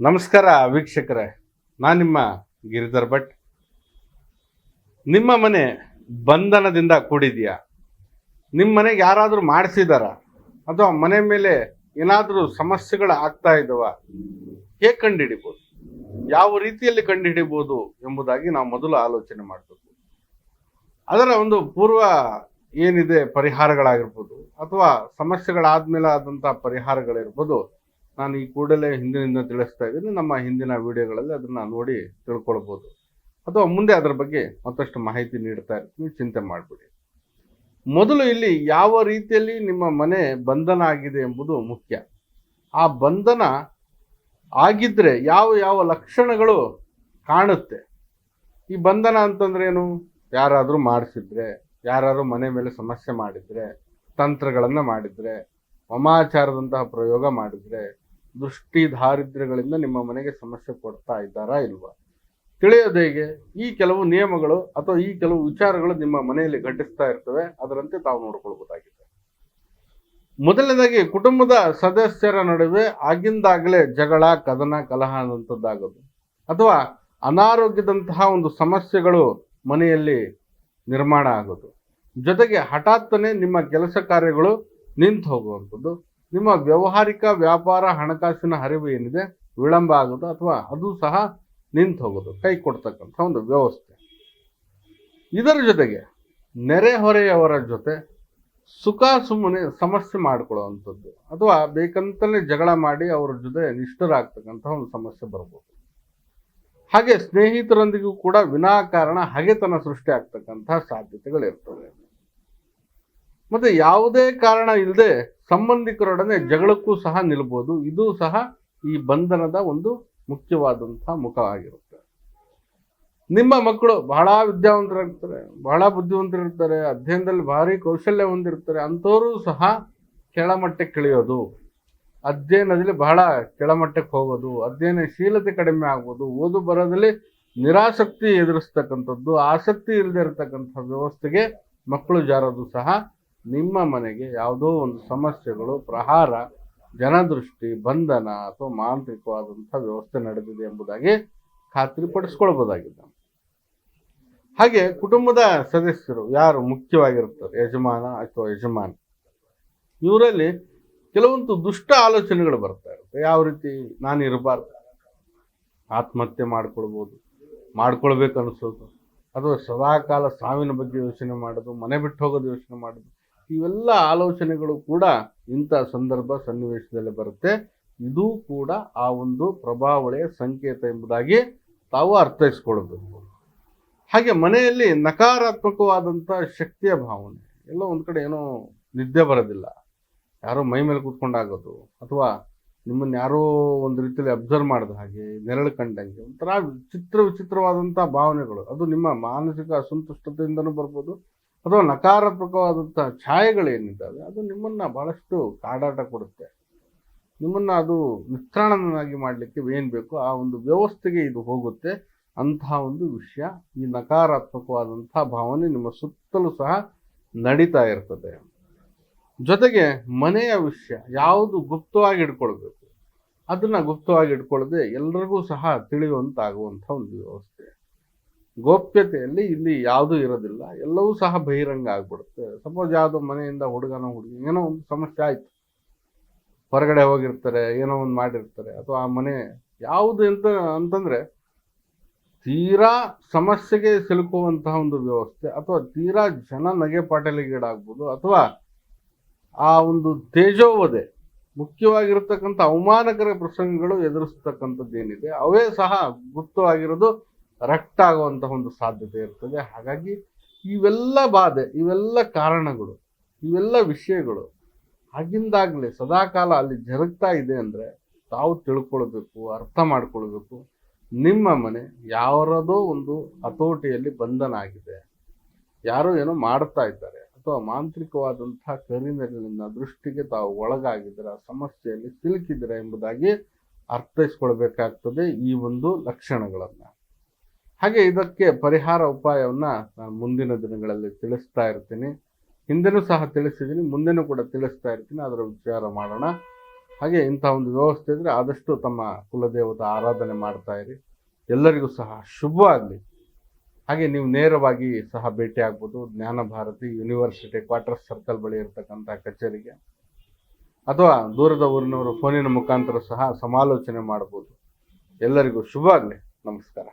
ನಮಸ್ಕಾರ ವೀಕ್ಷಕರೇ. ನಾನು ನಿಮ್ಮ ಗಿರಿಧರ್ ಭಟ್. ನಿಮ್ಮ ಮನೆ ಬಂಧನದಿಂದ ಕೂಡಿದೆಯಾ? ನಿಮ್ಮ ಮನೆಗೆ ಯಾರಾದರೂ ಮಾಡಿಸಿದಾರ? ಅಥವಾ ಮನೆ ಮೇಲೆ ಏನಾದರೂ ಸಮಸ್ಯೆಗಳು ಆಗ್ತಾ ಇದ್ದಾವ ಹೇಗೆ ಕಂಡುಹಿಡಿಬೋದು? ಯಾವ ರೀತಿಯಲ್ಲಿ ಕಂಡುಹಿಡಿಬೋದು ಎಂಬುದಾಗಿ ನಾವು ಮೊದಲು ಆಲೋಚನೆ ಮಾಡಬೇಕು. ಅದರ ಒಂದು ಪೂರ್ವ ಏನಿದೆ ಪರಿಹಾರಗಳಾಗಿರ್ಬೋದು ಅಥವಾ ಸಮಸ್ಯೆಗಳಾದ್ಮೇಲೆ ಆದಂಥ ಪರಿಹಾರಗಳಿರ್ಬೋದು ನಾನು ಈ ಕೂಡಲೇ ಹಿಂದಿನಿಂದ ತಿಳಿಸ್ತಾ ಇದ್ದೀನಿ. ನಮ್ಮ ಹಿಂದಿನ ವಿಡಿಯೋಗಳಲ್ಲಿ ಅದನ್ನ ನೋಡಿ ತಿಳ್ಕೊಳ್ಬೋದು. ಅಥವಾ ಮುಂದೆ ಅದರ ಬಗ್ಗೆ ಮತ್ತಷ್ಟು ಮಾಹಿತಿ ನೀಡ್ತಾ ಇರ್ತೀನಿ. ಚಿಂತೆ ಮಾಡಬೇಡಿ. ಮೊದಲು ಇಲ್ಲಿ ಯಾವ ರೀತಿಯಲ್ಲಿ ನಿಮ್ಮ ಮನೆ ಬಂಧನ ಆಗಿದೆ ಎಂಬುದು ಮುಖ್ಯ. ಆ ಬಂಧನ ಆಗಿದ್ರೆ ಯಾವ ಯಾವ ಲಕ್ಷಣಗಳು ಕಾಣುತ್ತೆ? ಈ ಬಂಧನ ಅಂತಂದ್ರೆ ಏನು? ಯಾರಾದರೂ ಮಾಡಿಸಿದ್ರೆ, ಯಾರಾದರೂ ಮನೆ ಮೇಲೆ ಸಮಸ್ಯೆ ಮಾಡಿದರೆ, ತಂತ್ರಗಳನ್ನು ಮಾಡಿದರೆ, ವಮಾಚಾರದಂತಹ ಪ್ರಯೋಗ ಮಾಡಿದ್ರೆ ದೃಷ್ಟಿ ದಾರಿದ್ರ್ಯಗಳಿಂದ ನಿಮ್ಮ ಮನೆಗೆ ಸಮಸ್ಯೆ ಕೊಡ್ತಾ ಇದ್ದಾರಾ ಇಲ್ವಾ? ತಿಳಿಯೋದು ಹೇಗೆ? ಈ ಕೆಲವು ನಿಯಮಗಳು ಅಥವಾ ಈ ಕೆಲವು ವಿಚಾರಗಳು ನಿಮ್ಮ ಮನೆಯಲ್ಲಿ ಘಟಿಸ್ತಾ ಇರ್ತವೆ. ಅದರಂತೆ ತಾವು ನೋಡ್ಕೊಳ್ಬಹುದಾಗಿದೆ ಮೊದಲನೇದಾಗಿ, ಕುಟುಂಬದ ಸದಸ್ಯರ ನಡುವೆ ಆಗಿಂದಾಗಲೇ ಜಗಳ, ಕದನ, ಕಲಹ ಅನ್ನುವಂಥದ್ದಾಗೋದು ಅಥವಾ ಅನಾರೋಗ್ಯದಂತಹ ಒಂದು ಸಮಸ್ಯೆಗಳು ಮನೆಯಲ್ಲಿ ನಿರ್ಮಾಣ ಆಗೋದು. ಜೊತೆಗೆ ಹಠಾತ್ತನೆ ನಿಮ್ಮ ಕೆಲಸ ಕಾರ್ಯಗಳು ನಿಂತು ಹೋಗುವಂಥದ್ದು. ನಿಮ್ಮ ವ್ಯಾವಹಾರಿಕ ವ್ಯಾಪಾರ ಹಣಕಾಸಿನ ಹರಿವು ಏನಿದೆ, ವಿಳಂಬ ಆಗೋದು ಅಥವಾ ಅದು ಸಹ ನಿಂತು ಹೋಗೋದು, ಕೈ ಕೊಡ್ತಕ್ಕಂಥ ಒಂದು ವ್ಯವಸ್ಥೆ. ಇದರ ಜೊತೆಗೆ ನೆರೆಹೊರೆಯವರ ಜೊತೆ ಸುಖ ಸುಮ್ಮನೆ ಸಮಸ್ಯೆ ಮಾಡಿಕೊಳ್ಳುವಂಥದ್ದು ಅಥವಾ ಬೇಕಂತಲೇ ಜಗಳ ಮಾಡಿ ಅವರ ಜೊತೆ ನಿಷ್ಠರಾಗ್ತಕ್ಕಂಥ ಒಂದು ಸಮಸ್ಯೆ ಬರ್ಬೋದು. ಹಾಗೆ ಸ್ನೇಹಿತರೊಂದಿಗೂ ಕೂಡ ವಿನಾಕಾರಣ ಹಗೆತನ ಸೃಷ್ಟಿ ಆಗ್ತಕ್ಕಂಥ ಸಾಧ್ಯತೆಗಳಿರ್ತವೆ. ಮತ್ತೆ ಯಾವುದೇ ಕಾರಣ ಇಲ್ಲದೆ ಸಂಬಂಧಿಕರೊಡನೆ ಜಗಳಕ್ಕೂ ಸಹ ನಿಲ್ಬೋದು. ಇದು ಸಹ ಈ ಬಂಧನದ ಒಂದು ಮುಖ್ಯವಾದಂತಹ ಮುಖವಾಗಿರುತ್ತೆ. ನಿಮ್ಮ ಮಕ್ಕಳು ಬಹಳ ವಿದ್ಯಾವಂತರಾಗ್ತಾರೆ ಬಹಳ ಬುದ್ಧಿವಂತರಿರ್ತಾರೆ, ಅಧ್ಯಯನದಲ್ಲಿ ಭಾರಿ ಕೌಶಲ್ಯ ಹೊಂದಿರ್ತಾರೆ ಅಂಥವರು ಸಹ ಕೆಳಮಟ್ಟಕ್ಕೆ ಇಳಿಯೋದು, ಅಧ್ಯಯನದಲ್ಲಿ ಬಹಳ ಕೆಳಮಟ್ಟಕ್ಕೆ ಹೋಗೋದು, ಅಧ್ಯಯನಶೀಲತೆ ಕಡಿಮೆ ಆಗ್ಬೋದು ಓದು ಬರೋದಲ್ಲಿ ನಿರಾಸಕ್ತಿ ಎದುರಿಸ್ತಕ್ಕಂಥದ್ದು, ಆಸಕ್ತಿ ಇಲ್ಲದೆ ಇರತಕ್ಕಂಥ ವ್ಯವಸ್ಥೆಗೆ ಮಕ್ಕಳು ಜಾರೋದು ಸಹ ನಿಮ್ಮ ಮನೆಗೆ ಯಾವುದೋ ಒಂದು ಸಮಸ್ಯೆಗಳು, ಪ್ರಹಾರ, ಜನದೃಷ್ಟಿ, ಬಂಧನ ಅಥವಾ ಮಾಂತ್ರಿಕವಾದಂಥ ವ್ಯವಸ್ಥೆ ನಡೆದಿದೆ ಎಂಬುದಾಗಿ ಖಾತ್ರಿಪಡಿಸ್ಕೊಳ್ಬೋದಾಗಿದೆ ಹಾಗೆ ಕುಟುಂಬದ ಸದಸ್ಯರು ಯಾರು ಮುಖ್ಯವಾಗಿರುತ್ತಾರೆ? ಯಜಮಾನ ಅಥವಾ ಯಜಮಾನ? ಇವರಲ್ಲಿ ಕೆಲವೊಂದು ದುಷ್ಟ ಆಲೋಚನೆಗಳು ಬರ್ತಾ ಇರುತ್ತೆ. ಯಾವ ರೀತಿ? ನಾನು ಇರಬಾರ್ದು. ಆತ್ಮಹತ್ಯೆ ಮಾಡ್ಕೊಳ್ಬೋದು. ಮಾಡ್ಕೊಳ್ಬೇಕು ಅನಿಸೋದು. ಅಥವಾ ಸದಾಕಾಲ ಸಾವಿನ ಬಗ್ಗೆ ಯೋಚನೆ ಮಾಡೋದು, ಮನೆ ಬಿಟ್ಟು ಹೋಗೋದು ಯೋಚನೆ ಮಾಡೋದು. ಇವೆಲ್ಲ ಆಲೋಚನೆಗಳು ಕೂಡ ಇಂಥ ಸಂದರ್ಭ ಸನ್ನಿವೇಶದಲ್ಲಿ ಬರುತ್ತೆ. ಇದು ಕೂಡ ಆ ಒಂದು ಪ್ರಭಾವಳಿಯ ಸಂಕೇತ ಎಂಬುದಾಗಿ ತಾವು ಅರ್ಥೈಸ್ಕೊಳ್ಬೇಕು ಹಾಗೆ ಮನೆಯಲ್ಲಿ ನಕಾರಾತ್ಮಕವಾದಂಥ ಶಕ್ತಿಯ ಭಾವನೆ, ಎಲ್ಲ ಒಂದು ಕಡೆ ಏನೋ ನಿದ್ದೆ ಬರೋದಿಲ್ಲ. ಯಾರೋ ಮೈ ಮೇಲೆ ಕೂತ್ಕೊಂಡಾಗೋದು, ಅಥವಾ ನಿಮ್ಮನ್ನು ಯಾರೋ ಒಂದು ರೀತಿಯಲ್ಲಿ ಅಬ್ಸರ್ವ್ ಮಾಡಿದ ಹಾಗೆ, ನೆರಳು ಕಂಡಂಗೆ, ಒಂಥರ ವಿಚಿತ್ರ ವಿಚಿತ್ರವಾದಂಥ ಭಾವನೆಗಳು. ಅದು ನಿಮ್ಮ ಮಾನಸಿಕ ಅಸಂತುಷ್ಟತೆಯಿಂದನೂ ಬರ್ಬೋದು ಅಥವಾ ನಕಾರಾತ್ಮಕವಾದಂಥ ಛಾಯೆಗಳೇನಿದ್ದಾವೆ, ಅದು ನಿಮ್ಮನ್ನು ಬಹಳಷ್ಟು ಕಾಡಾಟ ಕೊಡುತ್ತೆ. ನಿಮ್ಮನ್ನು ಅದು ವಿಸ್ತರಣನಾಗಿ ಮಾಡಲಿಕ್ಕೆ ಏನು ಬೇಕೋ ಆ ಒಂದು ವ್ಯವಸ್ಥೆಗೆ ಇದು ಹೋಗುತ್ತೆ. ಅಂತಹ ಒಂದು ವಿಷಯ, ಈ ನಕಾರಾತ್ಮಕವಾದಂಥ ಭಾವನೆ ನಿಮ್ಮ ಸುತ್ತಲೂ ಸಹ ನಡೀತಾ ಇರ್ತದೆ. ಜೊತೆಗೆ ಮನೆಯ ವಿಷಯ, ಯಾವುದು ಗುಪ್ತವಾಗಿ ಇಟ್ಕೊಳ್ಬೇಕು. ಅದನ್ನು ಗುಪ್ತವಾಗಿ ಇಟ್ಕೊಳ್ಳದೆ ಎಲ್ರಿಗೂ ಸಹ ತಿಳಿಯುವಂತಾಗುವಂಥ ಒಂದು ವ್ಯವಸ್ಥೆ. ಗೋಪ್ಯತೆಯಲ್ಲಿ ಇಲ್ಲಿ ಯಾವುದೂ ಇರೋದಿಲ್ಲ, ಎಲ್ಲವೂ ಸಹ ಬಹಿರಂಗ ಆಗ್ಬಿಡುತ್ತೆ. ಸಪೋಸ್ ಯಾವುದೋ ಮನೆಯಿಂದ ಹುಡುಗನ ಹುಡುಗಿ, ಏನೋ ಒಂದು ಸಮಸ್ಯೆ ಆಯ್ತು. ಹೊರಗಡೆ ಹೋಗಿರ್ತಾರೆ, ಏನೋ ಒಂದು ಮಾಡಿರ್ತಾರೆ. ಅಥವಾ ಆ ಮನೆ ಯಾವುದು ಅಂತ, ಅಂತಂದರೆ ತೀರಾ ಸಮಸ್ಯೆಗೆ ಸಿಲುಕುವಂತಹ ಒಂದು ವ್ಯವಸ್ಥೆ, ಅಥವಾ ತೀರಾ ಜನ ನಗೆ ಪಾಟಲಿಗೀಡಾಗ್ಬೋದು ಅಥವಾ ಆ ಒಂದು ತೇಜೋವಧೆ, ಮುಖ್ಯವಾಗಿರತಕ್ಕಂಥ ಅವಮಾನಕರ ಪ್ರಸಂಗಗಳು ಎದುರಿಸ್ತಕ್ಕಂಥದ್ದು ಏನಿದೆ ಅವೇ ಸಹ ಗುಪ್ತವಾಗಿರೋದು ರಕ್ತ ಆಗುವಂತಹ ಒಂದು ಸಾಧ್ಯತೆ ಇರ್ತದೆ. ಹಾಗಾಗಿ ಇವೆಲ್ಲ ಬಾಧೆ, ಇವೆಲ್ಲ ಕಾರಣಗಳು, ಇವೆಲ್ಲ ವಿಷಯಗಳು ಆಗಿಂದಾಗಲೇ ಸದಾಕಾಲ ಅಲ್ಲಿ ಜರುಗ್ತಾ ಇದೆ ಅಂದರೆ ತಾವು ತಿಳ್ಕೊಳ್ಬೇಕು, ಅರ್ಥ ಮಾಡ್ಕೊಳ್ಬೇಕು. ನಿಮ್ಮ ಮನೆ ಯಾರದೋ ಒಂದು ಹತೋಟಿಯಲ್ಲಿ ಬಂಧನ ಆಗಿದೆ. ಯಾರೋ ಏನೋ ಮಾಡ್ತಾ ಇದ್ದಾರೆ. ಅಥವಾ ಮಾಂತ್ರಿಕವಾದಂತಹ ಕರಿನೆರಳಿನ ದೃಷ್ಟಿಗೆ ತಾವು ಒಳಗಾಗಿದ್ದೀರಾ, ಸಮಸ್ಯೆಯಲ್ಲಿ ಸಿಲುಕಿದ್ದೀರಾ ಎಂಬುದಾಗಿ ಅರ್ಥೈಸ್ಕೊಳ್ಬೇಕಾಗ್ತದೆ ಈ ಒಂದು ಲಕ್ಷಣಗಳನ್ನು. ಹಾಗೆ ಇದಕ್ಕೆ ಪರಿಹಾರ ಉಪಾಯವನ್ನು ನಾನು ಮುಂದಿನ ದಿನಗಳಲ್ಲಿ ತಿಳಿಸ್ತಾ ಇರ್ತೀನಿ. ಹಿಂದೆನೂ ಸಹ ತಿಳಿಸಿದ್ದೀನಿ ಮುಂದೆನೂ ಕೂಡ ತಿಳಿಸ್ತಾ ಇರ್ತೀನಿ. ಅದರ ವಿಚಾರ ಮಾಡೋಣ. ಹಾಗೆ ಇಂಥ ಒಂದು ವ್ಯವಸ್ಥೆ ಇದ್ದರೆ ಆದಷ್ಟು ತಮ್ಮ ಕುಲದೇವತ ಆರಾಧನೆ ಮಾಡ್ತಾ ಇರಿ. ಎಲ್ಲರಿಗೂ ಸಹ ಶುಭ ಆಗಲಿ. ಹಾಗೆ ನೀವು ನೇರವಾಗಿ ಸಹ ಭೇಟಿ ಆಗ್ಬೋದು. ಜ್ಞಾನ ಭಾರತಿ ಯೂನಿವರ್ಸಿಟಿ ಕ್ವಾರ್ಟರ್ ಸರ್ಕಲ್ ಬಳಿ ಇರತಕ್ಕಂಥ ಕಚೇರಿಗೆ. ಅಥವಾ ದೂರದ ಊರಿನವರು ಫೋನಿನ ಮುಖಾಂತರ ಸಹ ಸಮಾಲೋಚನೆ ಮಾಡ್ಬೋದು. ಎಲ್ಲರಿಗೂ ಶುಭ ಆಗಲಿ. ನಮಸ್ಕಾರ.